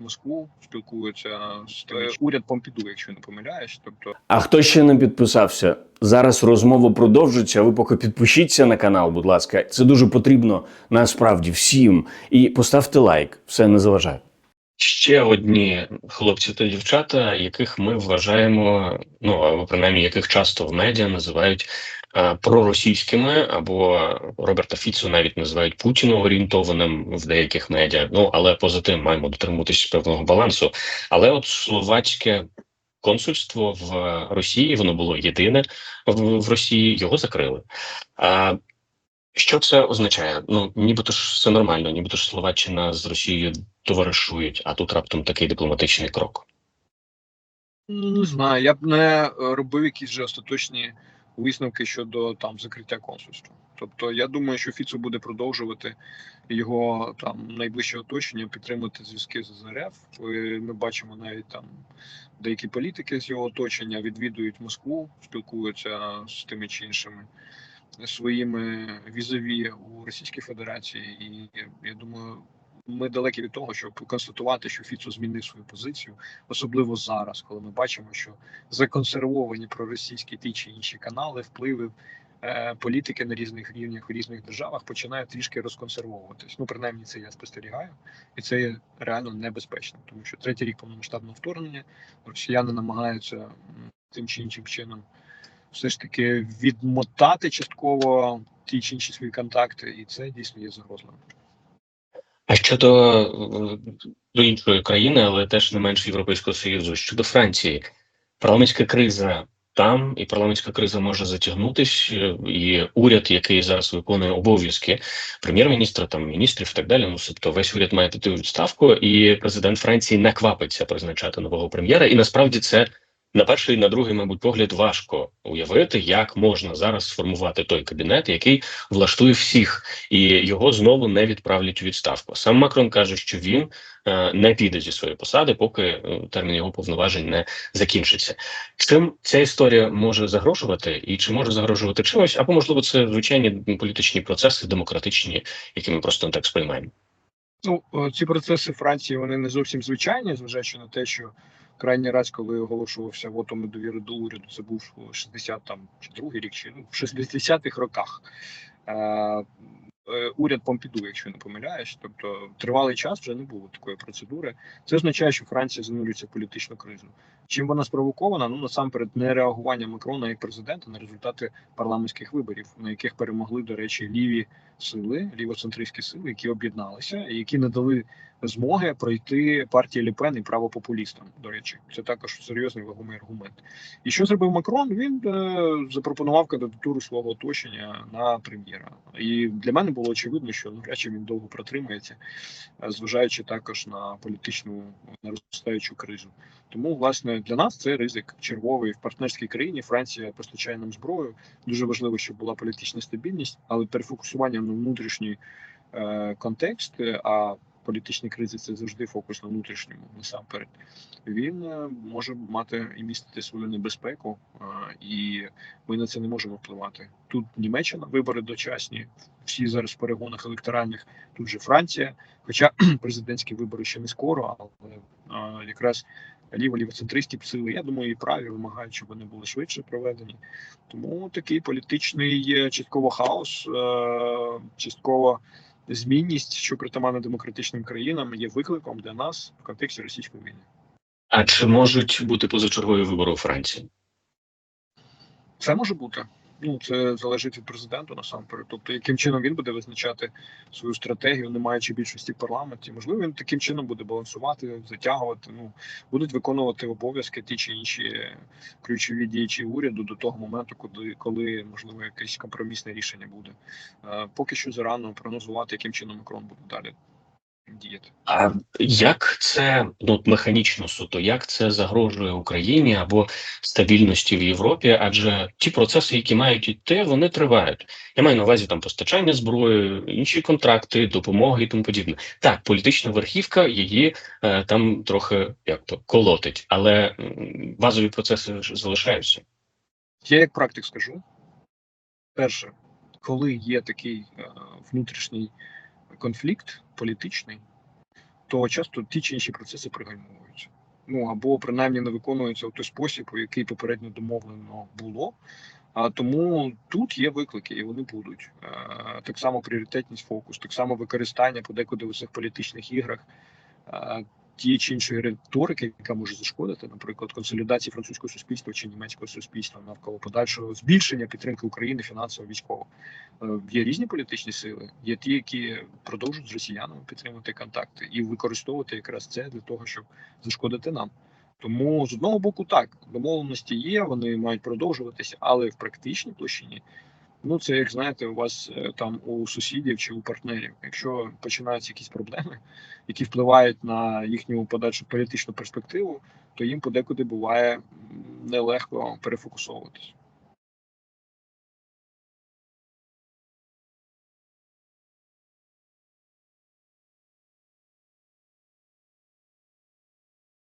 Москву, спілкуються з уряд Помпіду, якщо не помиляюсь. Тобто, А хто ще не підписався? Зараз розмова продовжиться. Ви поки підпишіться на канал, будь ласка. Це дуже потрібно насправді всім. І поставте лайк, все не заважає. Ще одні хлопці та дівчата, яких ми вважаємо, ну або принаймні яких часто в медіа називають е, проросійськими, або Роберта Фіцу навіть називають Путіну орієнтованим в деяких медіа. Ну але поза тим маємо дотримуватись певного балансу. Але от словацьке консульство в Росії воно було єдине в, Росії, його закрили. А що це означає? Ну нібито ж все нормально, нібито ж Словаччина з Росією товаришують, а тут раптом такий дипломатичний крок. ну не знаю, я б не е, робив якісь вже остаточні висновки щодо там закриття консульства. Тобто, я думаю, що Фіцо буде продовжувати його там найближче оточення підтримувати зв'язки з РФ. Е, Ми бачимо навіть там деякі політики з його оточення відвідують Москву, спілкуються з тими чи іншими своїми візові у Російській Федерації, і я думаю, ми далекі від того, щоб констатувати, що Фіцо змінив свою позицію, особливо зараз, коли ми бачимо, що законсервовані проросійські ті чи інші канали, впливи е, політики на різних рівнях у різних державах починають трішки розконсервовуватись. Ну, принаймні, це я спостерігаю, і це є реально небезпечно, тому що третій рік повномасштабного вторгнення росіяни намагаються тим чи іншим чином все ж таки відмотати частково ті чи інші свої контакти, і це дійсно є загрозливим. А щодо е, до іншої країни, але теж не менш Європейського Союзу, щодо Франції, парламентська криза там, і парламентська криза може затягнутись, е, і уряд, який зараз виконує обов'язки прем'єр-міністра, там міністрів і так далі. Ну тобто весь уряд має піти відставку, і президент Франції не квапиться призначати нового прем'єра. І насправді це на перший, на другий, мабуть, погляд важко уявити, як можна зараз сформувати той кабінет, який влаштує всіх, і його знову не відправлять у відставку. Сам Макрон каже, що він е, не піде зі своєї посади, поки е, термін його повноважень не закінчиться. Чим ця історія може загрожувати, і чи може загрожувати чимось, або можливо це звичайні політичні процеси, демократичні, які ми просто не так сприймаємо. Ну, е, ці процеси Франції вони не зовсім звичайні, зважаючи на те, що крайній раз, коли оголошувався вотом недовіри до уряду, це був 60 там чи другий рік, чи ну, в 60-х роках. Е, е, уряд Помпіду, якщо не помиляюсь, тобто тривалий час вже не було такої процедури. Це означає, що Франція занурюється політичну кризу. Чим вона спровокована? Ну насамперед, нереагування Макрона як президента на результати парламентських виборів, на яких перемогли, до речі, ліві сили, лівоцентристські сили, які об'єдналися, і які не дали змоги пройти партії Ліпен і правопопулістам. До речі, це також серйозний вагомий аргумент. І що зробив Макрон? Він е, запропонував кандидатуру свого оточення на прем'єра. І для мене було очевидно, що навряд чи він довго протримається, е, зважаючи також на політичну наростаючу кризу. Тому, власне, для нас це ризик черговий в партнерській країні. Франція постачає нам зброю. Дуже важливо, щоб була політична стабільність, але перефокусування на внутрішній е, контекст. е, А політичні кризи це завжди фокус на внутрішньому насамперед. Він е, може мати і містити свою небезпеку, е, і ми на це не можемо впливати. Тут Німеччина, вибори дочасні, всі зараз в перегонах електоральних. Тут же Франція, хоча президентські вибори ще не скоро, але е, якраз ліво-лівоцентристські сили, я думаю, і праві вимагають, щоб вони були швидше проведені. Тому такий політичний частково хаос, частково змінність, що притаманна демократичним країнам, є викликом для нас в контексті російської війни. А чи можуть бути позачергові вибори у Франції? Це може бути. Ну це залежить від президента насамперед. Тобто, яким чином він буде визначати свою стратегію, не маючи більшості в парламенті. Можливо, він таким чином буде балансувати, затягувати. Ну будуть виконувати обов'язки ті чи інші ключові діячі уряду до того моменту, коли коли можливо якесь компромісне рішення буде. Е, поки що зарано прогнозувати, яким чином Макрон буде далі діяти. А як це ну механічно суто, як це загрожує Україні або стабільності в Європі? Адже ті процеси, які мають йти, вони тривають. Я маю на увазі там постачання зброї, інші контракти, допомоги і тому подібне. Так, політична верхівка її е, там трохи як то колотить, але базові процеси ж залишаються. Я як практик скажу: перше, коли є такий е, внутрішній конфлікт політичний, то часто ті чи інші процеси пригальмовуються. Ну або принаймні не виконуються у той спосіб, у який попередньо домовлено було. А тому тут є виклики, і вони будуть Е, так само пріоритетність фокус, так само використання подекуди у цих політичних іграх е, тієї чи іншої риторики, яка може зашкодити, наприклад, консолідації французького суспільства чи німецького суспільства навколо подальшого збільшення підтримки України фінансово військово. Е, Є різні політичні сили, є ті, які продовжують з росіянами підтримувати контакти і використовувати якраз це для того, щоб зашкодити нам. Тому з одного боку, так домовленості є, вони мають продовжуватися, але в практичній площині, ну це як знаєте, у вас е, там у сусідів чи у партнерів. Якщо починаються якісь проблеми, які впливають на їхню подальшу політичну перспективу, то їм подекуди буває нелегко перефокусовуватись.